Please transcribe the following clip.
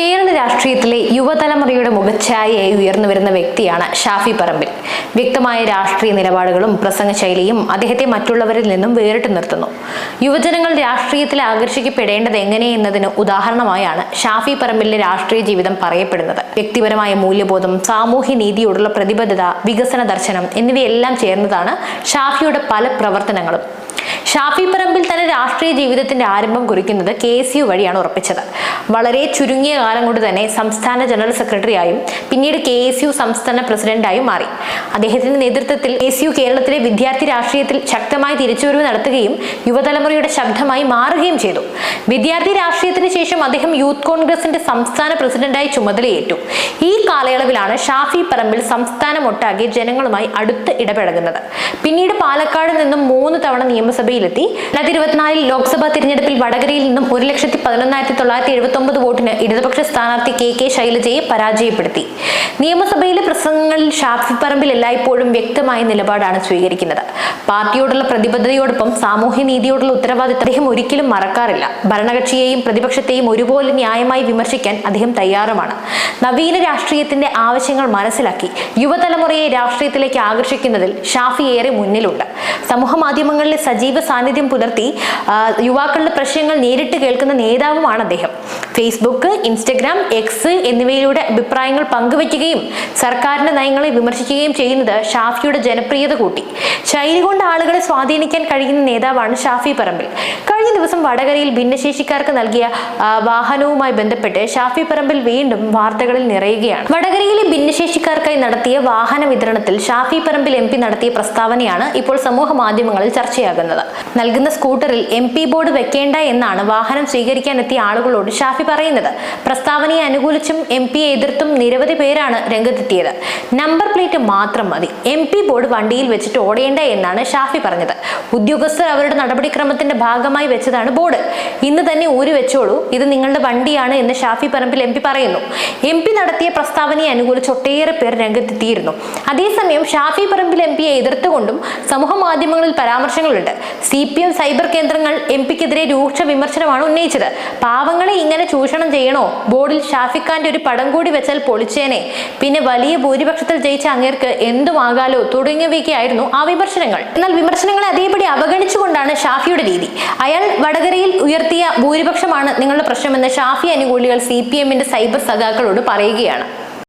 കേരള രാഷ്ട്രീയത്തിലെ യുവതലമുറയുടെ മുഖച്ഛായയായി ഉയർന്നു വരുന്ന വ്യക്തിയാണ് ഷാഫി പറമ്പിൽ. വ്യക്തമായ രാഷ്ട്രീയ നിലപാടുകളും പ്രസംഗ ശൈലിയും അദ്ദേഹത്തെ മറ്റുള്ളവരിൽ നിന്നും വേറിട്ട് നിർത്തുന്നു. യുവജനങ്ങൾ രാഷ്ട്രീയത്തിൽ ആകർഷിക്കപ്പെടേണ്ടത് എങ്ങനെയെന്നതിന് ഉദാഹരണമായാണ് ഷാഫി പറമ്പിലിന്റെ രാഷ്ട്രീയ ജീവിതം പറയപ്പെടുന്നത്. വ്യക്തിപരമായ മൂല്യബോധം സാമൂഹ്യ നീതിയോടുള്ള പ്രതിബദ്ധത വികസന ദർശനം എന്നിവയെല്ലാം ചേർന്നതാണ് ഷാഫിയുടെ പല പ്രവർത്തനങ്ങളും. ഷാഫി പറമ്പിൽ തന്റെ രാഷ്ട്രീയ ജീവിതത്തിന്റെ ആരംഭം കുറിക്കുന്നത് കെ എസ് യു വഴിയാണ് ഉറപ്പിച്ചത്. വളരെ ചുരുങ്ങിയ കാലം കൊണ്ട് തന്നെ സംസ്ഥാന ജനറൽ സെക്രട്ടറിയായും പിന്നീട് കെ എസ് യു സംസ്ഥാന പ്രസിഡന്റായും മാറി. അദ്ദേഹത്തിന്റെ നേതൃത്വത്തിൽ കെ എസ് യു കേരളത്തിലെ വിദ്യാർത്ഥി രാഷ്ട്രീയത്തിൽ ശക്തമായി തിരിച്ചുവരവ് നടത്തുകയും യുവതലമുറയുടെ ശബ്ദമായി മാറുകയും ചെയ്തു. വിദ്യാർത്ഥി രാഷ്ട്രീയത്തിന് ശേഷം അദ്ദേഹം യൂത്ത് കോൺഗ്രസിന്റെ സംസ്ഥാന പ്രസിഡന്റായി ചുമതലയേറ്റു. ഈ കാലയളവിലാണ് ഷാഫി പറമ്പിൽ സംസ്ഥാനമൊട്ടാകെ ജനങ്ങളുമായി അടുത്ത് ഇടപഴകുന്നത്. പിന്നീട് പാലക്കാട് നിന്നും മൂന്ന് തവണ നിയമസഭയിലെത്തി. രണ്ടായിരത്തി ഇരുപത്തിനാലിൽ ലോക്സഭാ തിരഞ്ഞെടുപ്പിൽ വടകരയിൽ നിന്നും ഒരു ലക്ഷത്തി പതിനൊന്നായിരത്തി തൊള്ളായിരത്തി എഴുപത്തി ഒമ്പത് വോട്ടിന് ഇടതുപക്ഷ സ്ഥാനാർത്ഥി കെ കെ ശൈലജയെ പരാജയപ്പെടുത്തി. നിയമസഭയിലെ പ്രസംഗങ്ങളിൽ ഷാഫി പറമ്പിൽ എല്ലായ്പ്പോഴും വ്യക്തമായ നിലപാടാണ് സ്വീകരിക്കുന്നത്. പാർട്ടിയോടുള്ള പ്രതിബദ്ധതയോടൊപ്പം സാമൂഹ്യ നീതിയോടുള്ള ഉത്തരവാദിത്തം അദ്ദേഹം ഒരിക്കലും മറക്കാറില്ല. ഭരണകക്ഷിയെയും പ്രതിപക്ഷത്തെയും ഒരുപോലെ ന്യായമായി വിമർശിക്കാൻ അദ്ദേഹം തയ്യാറുമാണ്. നവീന രാഷ്ട്രീയത്തിന്റെ ആവശ്യങ്ങൾ മനസ്സിലാക്കി യുവതലമുറയെ രാഷ്ട്രീയത്തിലേക്ക് ആകർഷിക്കുന്നതിൽ ഷാഫി ഏറെ മുന്നിലുണ്ട്. സമൂഹ മാധ്യമങ്ങളിലെ സജീവ സാന്നിധ്യം പുലർത്തി യുവാക്കളുടെ പ്രശ്നങ്ങൾ നേരിട്ട് കേൾക്കുന്ന നേതാവുമാണ് അദ്ദേഹം. ഫേസ്ബുക്ക് ഇൻസ്റ്റഗ്രാം എക്സ് എന്നിവയിലൂടെ അഭിപ്രായങ്ങൾ പങ്കുവയ്ക്കുകയും സർക്കാരിന്റെ നയങ്ങളെ വിമർശിക്കുകയും ചെയ്യുന്നത് ഷാഫിയുടെ ജനപ്രിയത കൂട്ടി. ശൈലി കൊണ്ട് ആളുകളെ സ്വാധീനിക്കാൻ കഴിയുന്ന നേതാവാണ് ഷാഫി പറമ്പിൽ. കഴിഞ്ഞ ദിവസം വടകരയിൽ ഭിന്നശേഷിക്കാർക്ക് നൽകിയ വാഹനവുമായി ബന്ധപ്പെട്ട് ഷാഫി പറമ്പിൽ വീണ്ടും വാർത്തകളിൽ നിറയുകയാണ്. വടകരയിലെ ഭിന്നശേഷിക്കാർക്കായി നടത്തിയ വാഹന വിതരണത്തിൽ ഷാഫി പറമ്പിൽ എം പി നടത്തിയ പ്രസ്താവനയാണ് ഇപ്പോൾ സമൂഹ മാധ്യമങ്ങളിൽ ചർച്ചയാകുന്നത്. നൽകുന്ന സ്കൂട്ടറിൽ എം പി ബോർഡ് വെക്കേണ്ട എന്നാണ് വാഹനം സ്വീകരിക്കാനെത്തിയ ആളുകളോട് ഷാഫി പറയുന്നത്. പ്രസ്താവനയെ അനുകൂലിച്ചും എം എതിർത്തും നിരവധി പേരാണ് രംഗത്തെത്തിയത്. നമ്പർ പ്ലേറ്റ് മാത്രം മതി. എം പി ബോർഡ് വണ്ടിയിൽ വെച്ചിട്ട് ഓടേണ്ട എന്നാണ് ഷാഫി പറഞ്ഞത്. ഉദ്യോഗസ്ഥർ അവരുടെ നടപടിക്രമത്തിന്റെ ഭാഗമായി വെച്ചതാണ് ബോർഡ്. ഇന്ന് തന്നെ ഊരി വെച്ചോളൂ ഇത് നിങ്ങളുടെ വണ്ടിയാണ് എന്ന് ഷാഫി പറമ്പിൽ എം പറയുന്നു. എം നടത്തിയ പ്രസ്താവനയെ അനുകൂലിച്ച് ഒട്ടേറെ പേർ രംഗത്തെത്തിയിരുന്നു. അതേസമയം ഷാഫി പറമ്പിൽ എം പിയെ എതിർത്തുകൊണ്ടും സമൂഹ മാധ്യമങ്ങളിൽ പരാമർശങ്ങളുണ്ട്. സി പി എം സൈബർ കേന്ദ്രങ്ങൾ എം പിക്കെതിരെ രൂക്ഷ വിമർശനമാണ് ഉന്നയിച്ചത്. പാവങ്ങളെ ഇങ്ങനെ ചൂഷണം ചെയ്യണോ? ബോർഡിൽ ഷാഫി ഖാന്റെ ഒരു പടം കൂടി വെച്ചാൽ പൊളിച്ചേനെ. പിന്നെ വലിയ ഭൂരിപക്ഷത്തിൽ ജയിച്ച അങ്ങേർക്ക് എന്തുമാകാലോ തുടങ്ങിയവയ്ക്കായിരുന്നു ആ വിമർശനങ്ങൾ. എന്നാൽ വിമർശനങ്ങളെ അതേപടി അവഗണിച്ചുകൊണ്ടാണ് ഷാഫിയുടെ രീതി. അയാൾ വടകരയിൽ ഉയർത്തിയ ഭൂരിപക്ഷമാണ് നിങ്ങളുടെ പ്രശ്നമെന്ന് ഷാഫി അനുകൂലികൾ സി പി എമ്മിന്റെ സൈബർ സഖാക്കളോട് പറയുകയാണ്.